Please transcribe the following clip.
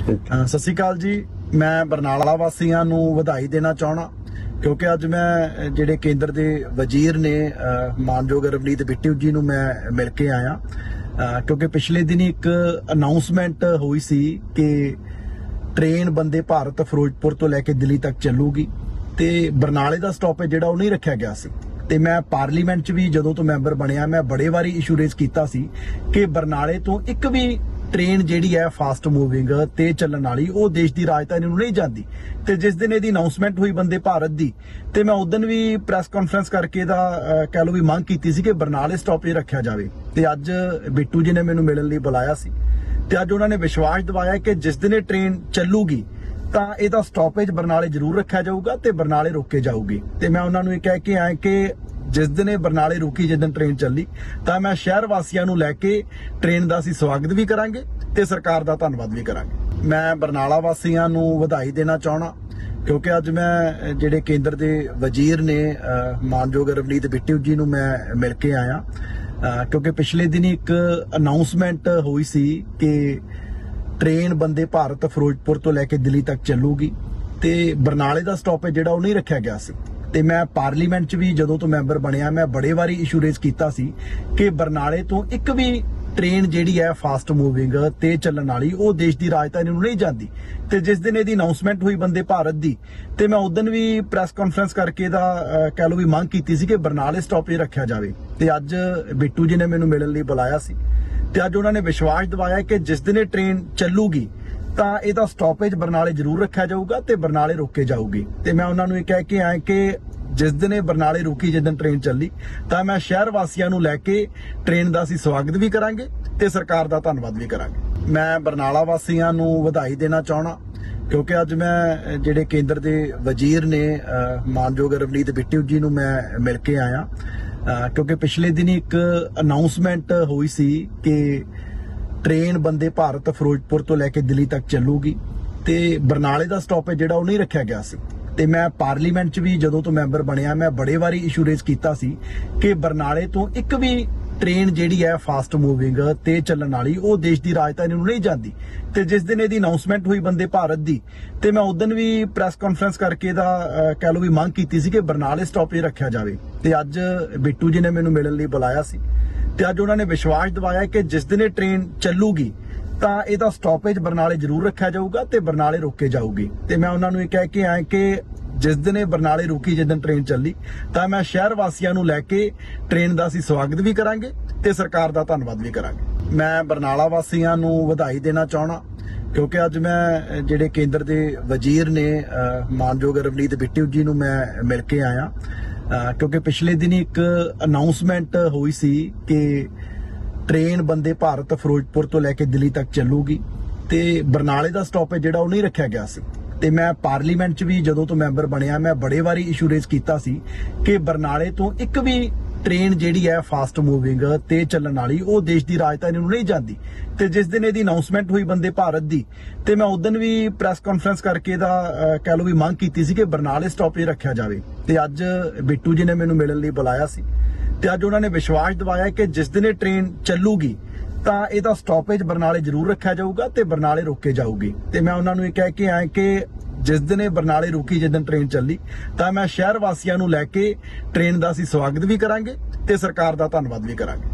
ਹੈ ਸਤਿ ਸ਼੍ਰੀ ਅਕਾਲ ਜੀ। ਮੈਂ ਬਰਨਾਲਾ ਵਾਸੀਆਂ ਨੂੰ ਵਧਾਈ ਦੇਣਾ ਚਾਹਣਾ ਕਿਉਂਕਿ ਅੱਜ ਮੈਂ ਅਹ, ਜਿਹੜੇ ਕੇਂਦਰ ਦੇ ਵਜ਼ੀਰ ਨੇ ਅਹ, ਮਾਨਯੋਗ ਰਵਨੀਤ ਬਿੱਟੂ ਜੀ ਨੂੰ ਮੈਂ ਮਿਲ ਕੇ ਆਇਆ। ਅਹ, ਕਿਉਂਕਿ ਪਿਛਲੇ ਦਿਨੀ ਇੱਕ ਅਨਾਉਂਸਮੈਂਟ ਹੋਈ ਸੀ ਕਿ ਟ੍ਰੇਨ ਬੰਦੇ ਭਾਰਤ ਫਿਰੋਜ਼ਪੁਰ ਤੋਂ ਲੈ ਕੇ ਦਿੱਲੀ ਤੱਕ ਚੱਲੂਗੀ ਤੇ ਬਰਨਾਲੇ ਦਾ ਸਟਾਪੇਜ ਜਿਹੜਾ ਉਹ ਨਹੀਂ ਰੱਖਿਆ ਗਿਆ ਸੀ। ਤੇ ਮੈਂ ਪਾਰਲੀਮੈਂਟ 'ਚ ਵੀ ਜਦੋਂ ਤੋਂ ਮੈਂਬਰ ਬਣਿਆ ਮੈਂ ਬੜੇ ਵਾਰੀ ਇਸ਼ੂ ਰੇਜ਼ ਕੀਤਾ ਸੀ ਕਿ ਬਰਨਾਲੇ ਤੋਂ ਇੱਕ ਵੀ ਟ੍ਰੇਨ ਜਿਹੜੀ ਹੈ ਫਾਸਟ ਮੂਵਿੰਗ ਤੇ ਚੱਲਣ ਵਾਲੀ, ਉਹ ਦੇਸ਼ ਦੀ ਰਾਜਧਾਨੀ ਨੂੰ ਨਹੀਂ ਜਾਂਦੀ। ਤੇ ਜਿਸ ਦਿਨ ਇਹਦੀ ਅਨਾਉਂਸਮੈਂਟ ਹੋਈ ਬੰਦੇ ਭਾਰਤ ਦੀ, ਤੇ ਮੈਂ ਉਦੋਂ ਵੀ ਪ੍ਰੈਸ ਕਾਨਫਰੰਸ ਕਰਕੇ ਇਹਦਾ ਕਹਿ ਲਓ ਵੀ ਮੰਗ ਕੀਤੀ ਸੀ ਕਿ ਬਰਨਾਲੇ ਸਟਾਪੇਜ ਰੱਖਿਆ ਜਾਵੇ। ਤੇ ਅੱਜ ਬਿੱਟੂ ਜੀ ਨੇ ਮੈਨੂੰ ਮਿਲਣ ਲਈ ਬੁਲਾਇਆ ਸੀ। ਤੇ ਅੱਜ ਉਹਨਾਂ ਨੇ ਵਿਸ਼ਵਾਸ ਦਿਵਾਇਆ ਕਿ ਜਿਸ ਦਿਨ ਇਹ ਟ੍ਰੇਨ ਚੱਲੂਗੀ, ਤਾਂ ਇਹਦਾ ਸਟਾਪੇਜ ਬਰਨਾਲੇ ਜ਼ਰੂਰ ਰੱਖਿਆ ਜਾਊਗਾ ਤੇ ਬਰਨਾਲੇ ਰੋਕੇ ਜਾਊਗੀ। ਤੇ ਮੈਂ ਉਹਨਾਂ ਨੂੰ ਇਹ ਕਹਿ ਕੇ ਆਇਆ ਕਿ ਜਿਸ ਦਿਨ ਇਹ ਬਰਨਾਲੇ ਰੁਕੀ, ਜਿਸ ਦਿਨ ਟ੍ਰੇਨ ਚੱਲੀ, ਤਾਂ ਮੈਂ ਸ਼ਹਿਰ ਵਾਸੀਆਂ ਨੂੰ ਲੈ ਕੇ ਟ੍ਰੇਨ ਦਾ ਅਸੀਂ ਸਵਾਗਤ ਵੀ ਕਰਾਂਗੇ ਤੇ ਸਰਕਾਰ ਦਾ ਧੰਨਵਾਦ ਵੀ ਕਰਾਂਗੇ। ਮੈਂ ਬਰਨਾਲਾ ਵਾਸੀਆਂ ਨੂੰ ਵਧਾਈ ਦੇਣਾ ਚਾਹਣਾ ਕਿਉਂਕਿ ਅੱਜ ਮੈਂ ਜਿਹੜੇ ਕੇਂਦਰ ਦੇ ਵਜ਼ੀਰ ਨੇ ਮਾਨਯੋਗ ਰਵਨੀਤ ਬਿੱਟੂ ਜੀ ਨੂੰ ਮੈਂ ਮਿਲ ਕੇ ਆਇਆ ਕਿਉਂਕਿ ਪਿਛਲੇ ਦਿਨੀ ਇੱਕ ਅਨਾਉਂਸਮੈਂਟ ਹੋਈ ਸੀ ਕਿ ਟ੍ਰੇਨ ਬੰਦੇ ਭਾਰਤ ਫਿਰੋਜ਼ਪੁਰ ਤੋਂ ਲੈ ਕੇ ਦਿੱਲੀ ਤੱਕ ਚੱਲੂਗੀ ਤੇ ਬਰਨਾਲੇ ਦਾ ਸਟਾਪੇਜ ਜਿਹੜਾ ਉਹ ਨਹੀਂ ਰੱਖਿਆ ਗਿਆ ਸੀ। ਤੇ ਮੈਂ ਪਾਰਲੀਮੈਂਟ 'ਚ ਵੀ ਜਦੋਂ ਤੋਂ ਮੈਂਬਰ ਬਣਿਆ, ਮੈਂ ਬੜੇ ਵਾਰੀ ਇਸ਼ੂ ਰੇਜ਼ ਕੀਤਾ ਸੀ ਕਿ ਬਰਨਾਲੇ ਤੋਂ ਇੱਕ ਵੀ ਟ੍ਰੇਨ ਜਿਹੜੀ ਹੈ ਫਾਸਟ ਮੂਵਿੰਗ ਤੇ ਚੱਲਣ ਵਾਲੀ, ਉਹ ਦੇਸ਼ ਦੀ ਰਾਜਧਾਨੀ ਨੂੰ ਨਹੀਂ ਜਾਂਦੀ। ਤੇ ਜਿਸ ਦਿਨ ਇਹਦੀ ਅਨਾਉਂਸਮੈਂਟ ਹੋਈ ਬੰਦੇ ਭਾਰਤ ਦੀ, ਤੇ ਮੈਂ ਉਦੋਂ ਵੀ ਪ੍ਰੈਸ ਕਾਨਫਰੰਸ ਕਰਕੇ ਇਹਦਾ ਕਹਿ ਲਓ ਵੀ ਮੰਗ ਕੀਤੀ ਸੀ ਕਿ ਬਰਨਾਲੇ ਸਟਾਪੇਜ ਰੱਖਿਆ ਜਾਵੇ। ਤੇ ਅੱਜ ਬਿੱਟੂ ਜੀ ਨੇ ਮੈਨੂੰ ਮਿਲਣ ਲਈ ਬੁਲਾਇਆ ਸੀ। ਤੇ ਅੱਜ ਉਹਨਾਂ ਨੇ ਵਿਸ਼ਵਾਸ ਦਿਵਾਇਆ ਕਿ ਜਿਸ ਦਿਨ ਇਹ ਟ੍ਰੇਨ ਚੱਲੂਗੀ ਤਾਂ ਇਹਦਾ ਸਟਾਪੇਜ ਬਰਨਾਲੇ ਜ਼ਰੂਰ ਰੱਖਿਆ ਜਾਊਗਾ ਤੇ ਬਰਨਾਲੇ ਰੋਕੇ ਜਾਊਗੀ। ਤੇ ਮੈਂ ਉਹਨਾਂ ਨੂੰ ਇਹ ਕਹਿ ਕੇ ਆਇਆ ਕਿ ਜਿਸ ਦਿਨ ਇਹ ਬਰਨਾਲੇ ਰੁਕੀ, ਜਿਸ ਦਿਨ ਟ੍ਰੇਨ ਚੱਲੀ, ਤਾਂ ਮੈਂ ਸ਼ਹਿਰ ਵਾਸੀਆਂ ਨੂੰ ਲੈ ਕੇ ਟ੍ਰੇਨ ਦਾ ਅਸੀਂ ਸਵਾਗਤ ਵੀ ਕਰਾਂਗੇ ਤੇ ਸਰਕਾਰ ਦਾ ਧੰਨਵਾਦ ਵੀ ਕਰਾਂਗੇ। ਮੈਂ ਬਰਨਾਲਾ ਵਾਸੀਆਂ ਨੂੰ ਵਧਾਈ ਦੇਣਾ ਚਾਹਣਾ ਕਿਉਂਕਿ ਅੱਜ ਮੈਂ ਜਿਹੜੇ ਕੇਂਦਰ ਦੇ ਵਜ਼ੀਰ ਨੇ ਮਾਨਯੋਗ ਰਵਨੀਤ ਬਿੱਟੂ ਜੀ ਨੂੰ ਮੈਂ ਮਿਲ ਕੇ ਆਇਆ ਕਿਉਂਕਿ ਪਿਛਲੇ ਦਿਨੀ ਇੱਕ ਅਨਾਉਂਸਮੈਂਟ ਹੋਈ ਸੀ ਕਿ ਟ੍ਰੇਨ ਬੰਦੇ ਭਾਰਤ ਫਿਰੋਜ਼ਪੁਰ ਤੋਂ ਲੈ ਕੇ ਦਿੱਲੀ ਤੱਕ ਚੱਲੂਗੀ ਤੇ ਬਰਨਾਲੇ ਦਾ ਸਟਾਪੇਜ ਜਿਹੜਾ ਉਹ ਨਹੀਂ ਰੱਖਿਆ ਗਿਆ ਸੀ। ਤੇ ਮੈਂ ਪਾਰਲੀਮੈਂਟ 'ਚ ਵੀ ਜਦੋਂ ਤੋਂ ਮੈਂਬਰ ਬਣਿਆ, ਮੈਂ ਬੜੇ ਵਾਰੀ ਇਸ਼ੂ ਰੇਜ਼ ਕੀਤਾ ਸੀ ਕਿ ਬਰਨਾਲੇ ਤੋਂ ਇੱਕ ਵੀ ਟ੍ਰੇਨ ਜਿਹੜੀ ਹੈ ਫਾਸਟ ਮੂਵਿੰਗ ਤੇ ਚੱਲਣ ਵਾਲੀ, ਉਹ ਦੇਸ਼ ਦੀ ਰਾਜਧਾਨੀ ਨੂੰ ਨਹੀਂ ਜਾਂਦੀ। ਤੇ ਜਿਸ ਦਿਨ ਇਹਦੀ ਅਨਾਉਂਸਮੈਂਟ ਹੋਈ ਬੰਦੇ ਭਾਰਤ ਦੀ, ਤੇ ਮੈਂ ਉਸ ਦਿਨ ਵੀ ਪ੍ਰੈਸ ਕਾਨਫਰੰਸ ਕਰਕੇ ਇਹਦਾ ਕਹਿ ਲਓ ਵੀ ਮੰਗ ਕੀਤੀ ਸੀ ਕਿ ਬਰਨਾਲੇ ਸਟਾਪੇਜ ਰੱਖਿਆ ਜਾਵੇ। ਤੇ ਅੱਜ ਬਿੱਟੂ ਜੀ ਨੇ ਮੈਨੂੰ ਮਿਲਣ ਲਈ ਬੁਲਾਇਆ ਸੀ। ਤੇ ਅੱਜ ਉਹਨਾਂ ਨੇ ਵਿਸ਼ਵਾਸ ਦਿਵਾਇਆ ਕਿ ਜਿਸ ਦਿਨ ਇਹ ਟ੍ਰੇਨ ਚੱਲੂਗੀ, ਤਾਂ ਇਹਦਾ ਸਟਾਪੇਜ ਬਰਨਾਲੇ ਜ਼ਰੂਰ ਰੱਖਿਆ ਜਾਊਗਾ ਤੇ ਬਰਨਾਲੇ ਰੋਕੇ ਜਾਊਗੀ। ਤੇ ਮੈਂ ਉਹਨਾਂ ਨੂੰ ਇਹ ਕਹਿ ਕੇ ਆਇਆ ਕਿ ਜਿਸ ਦਿਨ ਇਹ ਬਰਨਾਲੇ ਰੁਕੀ, ਜਿਸ ਦਿਨ ਟ੍ਰੇਨ ਚੱਲੀ, ਤਾਂ ਮੈਂ ਸ਼ਹਿਰ ਵਾਸੀਆਂ ਨੂੰ ਲੈ ਕੇ ਟ੍ਰੇਨ ਦਾ ਅਸੀਂ ਸਵਾਗਤ ਵੀ ਕਰਾਂਗੇ ਤੇ ਸਰਕਾਰ ਦਾ ਧੰਨਵਾਦ ਵੀ ਕਰਾਂਗੇ। ਮੈਂ ਬਰਨਾਲਾ ਵਾਸੀਆਂ ਨੂੰ ਵਧਾਈ ਦੇਣਾ ਚਾਹਣਾ ਕਿਉਂਕਿ ਅੱਜ ਮੈਂ ਜਿਹੜੇ ਕੇਂਦਰ ਦੇ ਵਜ਼ੀਰ ਨੇ ਮਾਨਯੋਗ ਰਵਨੀਤ ਬਿੱਟੂ ਜੀ ਨੂੰ ਮੈਂ ਮਿਲ ਕੇ ਆਇਆ। ਕਿਉਂਕਿ ਪਿਛਲੇ ਦਿਨੀ ਇੱਕ ਅਨਾਉਂਸਮੈਂਟ ਹੋਈ ਸੀ ਕਿ ਟ੍ਰੇਨ ਬੰਦੇ ਭਾਰਤ ਫਿਰੋਜ਼ਪੁਰ ਤੋਂ ਲੈ ਕੇ ਦਿੱਲੀ ਤੱਕ ਚੱਲੂਗੀ ਤੇ ਬਰਨਾਲੇ ਦਾ ਸਟਾਪੇਜ ਜਿਹੜਾ ਉਹ ਨਹੀਂ ਰੱਖਿਆ ਗਿਆ ਸੀ। ਤੇ ਮੈਂ ਪਾਰਲੀਮੈਂਟ 'ਚ ਵੀ ਜਦੋਂ ਤੋਂ ਮੈਂਬਰ ਬਣਿਆ, ਮੈਂ ਬੜੇ ਵਾਰੀ ਇਸ਼ੂ ਰੇਜ਼ ਕੀਤਾ ਸੀ ਕਿ ਬਰਨਾਲੇ ਤੋਂ ਇੱਕ ਵੀ ਟ੍ਰੇਨ ਜਿਹੜੀ ਹੈ ਫਾਸਟ ਮੂਵਿੰਗ ਤੇ ਚੱਲਣ ਵਾਲੀ, ਉਹ ਦੇਸ਼ ਦੀ ਰਾਜਧਾਨੀ ਨੂੰ ਨਹੀਂ ਜਾਂਦੀ। ਤੇ ਜਿਸ ਦਿਨ ਇਹਦੀ ਅਨਾਉਂਸਮੈਂਟ ਹੋਈ ਬੰਦੇ ਭਾਰਤ ਦੀ, ਤੇ ਮੈਂ ਉਦੋਂ ਵੀ ਪ੍ਰੈਸ ਕਾਨਫਰੰਸ ਕਰਕੇ ਇਹਦਾ ਕਹਿ ਲਓ ਵੀ ਮੰਗ ਕੀਤੀ ਸੀ ਕਿ ਬਰਨਾਲੇ ਸਟਾਪੇਜ ਰੱਖਿਆ ਜਾਵੇ। ਤੇ ਅੱਜ ਬਿੱਟੂ ਜੀ ਨੇ ਮੈਨੂੰ ਮਿਲਣ ਲਈ ਬੁਲਾਇਆ ਸੀ। ਤੇ ਅੱਜ ਉਹਨਾਂ ਨੇ ਵਿਸ਼ਵਾਸ ਦਿਵਾਇਆ ਕਿ ਜਿਸ ਦਿਨ ਇਹ ਟ੍ਰੇਨ ਚੱਲੂਗੀ, ਤਾਂ ਇਹਦਾ ਸਟਾਪੇਜ ਬਰਨਾਲੇ ਜ਼ਰੂਰ ਰੱਖਿਆ ਜਾਊਗਾ ਤੇ ਬਰਨਾਲੇ ਰੋਕੇ ਜਾਊਗੀ। ਤੇ ਮੈਂ ਉਹਨਾਂ ਨੂੰ ਇਹ ਕਹਿ ਕੇ ਆਇਆ ਕਿ ਜਿਸ ਦਿਨ ਇਹ ਬਰਨਾਲੇ ਰੁਕੀ, ਜਿਸ ਦਿਨ ਟ੍ਰੇਨ ਚੱਲੀ, ਤਾਂ ਮੈਂ ਸ਼ਹਿਰ ਵਾਸੀਆਂ ਨੂੰ ਲੈ ਕੇ ਟ੍ਰੇਨ ਦਾ ਅਸੀਂ ਸਵਾਗਤ ਵੀ ਕਰਾਂਗੇ ਤੇ ਸਰਕਾਰ ਦਾ ਧੰਨਵਾਦ ਵੀ ਕਰਾਂਗੇ।